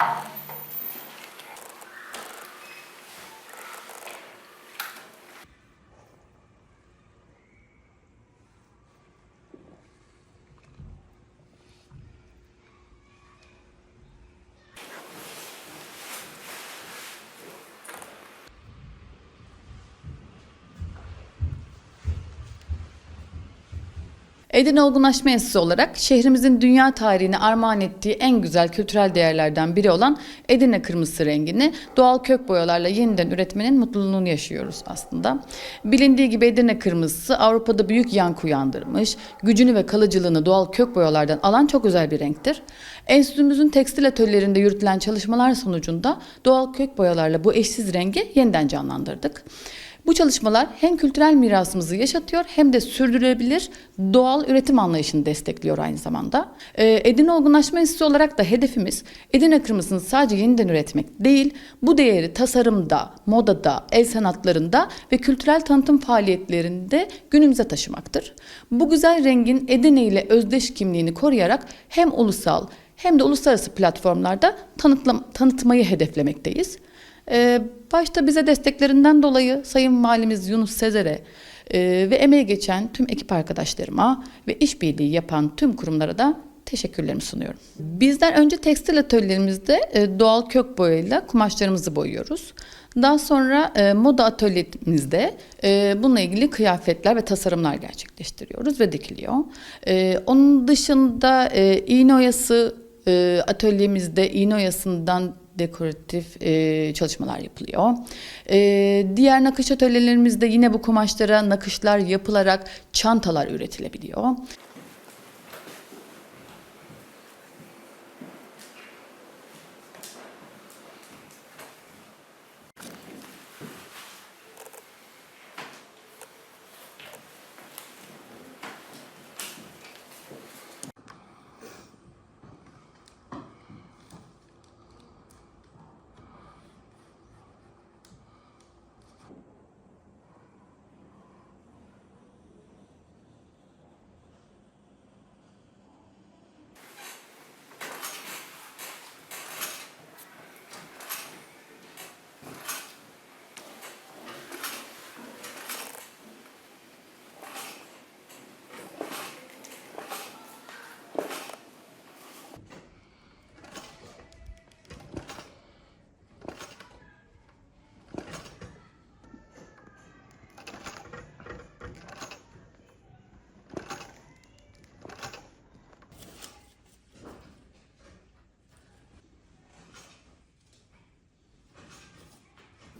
Amen. Edirne Olgunlaşma Enstitüsü olarak şehrimizin dünya tarihine armağan ettiği en güzel kültürel değerlerden biri olan Edirne kırmızısı rengini doğal kök boyalarla yeniden üretmenin mutluluğunu yaşıyoruz aslında. Bilindiği gibi Edirne kırmızısı Avrupa'da büyük yankı uyandırmış, gücünü ve kalıcılığını doğal kök boyalardan alan çok özel bir renktir. Enstitümüzün tekstil atölyelerinde yürütülen çalışmalar sonucunda doğal kök boyalarla bu eşsiz rengi yeniden canlandırdık. Bu çalışmalar hem kültürel mirasımızı yaşatıyor hem de sürdürülebilir doğal üretim anlayışını destekliyor aynı zamanda. Ee, Edirne Olgunlaşma Enstitüsü olarak da hedefimiz Edirne kırmızısını sadece yeniden üretmek değil, bu değeri tasarımda, modada, el sanatlarında ve kültürel tanıtım faaliyetlerinde günümüze taşımaktır. Bu güzel rengin Edirne ile özdeş kimliğini koruyarak hem ulusal hem de uluslararası platformlarda tanıtlam- tanıtmayı hedeflemekteyiz. Ee, başta bize desteklerinden dolayı Sayın Valimiz Yunus Sezer'e e, ve emeği geçen tüm ekip arkadaşlarıma ve işbirliği yapan tüm kurumlara da teşekkürlerimi sunuyorum. Bizler önce tekstil atölyelerimizde e, doğal kök boyayla kumaşlarımızı boyuyoruz. Daha sonra e, moda atölyemizde e, bununla ilgili kıyafetler ve tasarımlar gerçekleştiriyoruz ve dikiliyor. E, onun dışında e, iğne oyası e, atölyemizde iğne dekoratif e, çalışmalar yapılıyor. E, diğer nakış atölyelerimizde yine bu kumaşlara nakışlar yapılarak çantalar üretilebiliyor.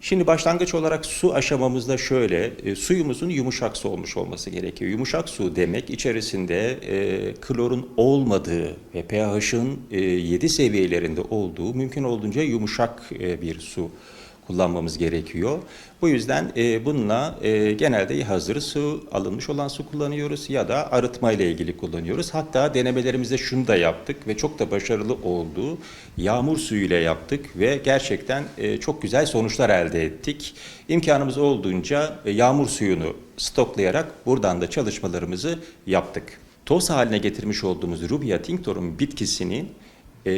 Şimdi başlangıç olarak su aşamamızda şöyle, e, suyumuzun yumuşak su olmuş olması gerekiyor. Yumuşak su demek içerisinde e, klorun olmadığı ve pH'ın e, 7 seviyelerinde olduğu mümkün olduğunca yumuşak e, bir su kullanmamız gerekiyor. Bu yüzden e, bununla e, genelde hazır su, alınmış olan su kullanıyoruz ya da arıtma ile ilgili kullanıyoruz. Hatta denemelerimizde şunu da yaptık ve çok da başarılı oldu. Yağmur suyu ile yaptık ve gerçekten e, çok güzel sonuçlar elde ettik. İmkanımız olduğunca e, yağmur suyunu stoklayarak buradan da çalışmalarımızı yaptık. Toz haline getirmiş olduğumuz Rubia tinctorum bitkisinin ee,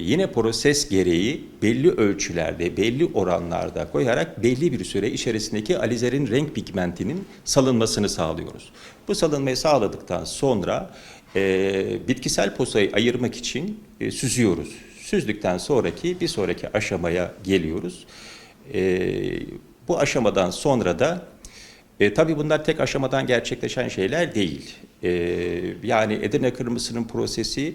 yine proses gereği belli ölçülerde, belli oranlarda koyarak belli bir süre içerisindeki alizerin renk pigmentinin salınmasını sağlıyoruz. Bu salınmayı sağladıktan sonra e, bitkisel posayı ayırmak için e, süzüyoruz. Süzdükten sonraki bir sonraki aşamaya geliyoruz. E, bu aşamadan sonra da e, tabii bunlar tek aşamadan gerçekleşen şeyler değil. E, yani Edirne Kırmızı'nın prosesi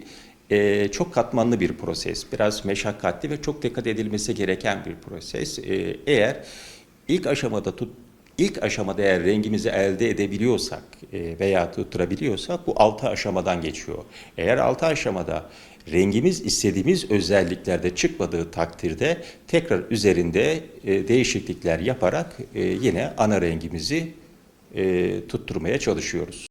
e, çok katmanlı bir proses. Biraz meşakkatli ve çok dikkat edilmesi gereken bir proses. E, eğer ilk aşamada tut İlk aşamada eğer rengimizi elde edebiliyorsak e, veya tutturabiliyorsak bu altı aşamadan geçiyor. Eğer altı aşamada rengimiz istediğimiz özelliklerde çıkmadığı takdirde tekrar üzerinde e, değişiklikler yaparak e, yine ana rengimizi e, tutturmaya çalışıyoruz.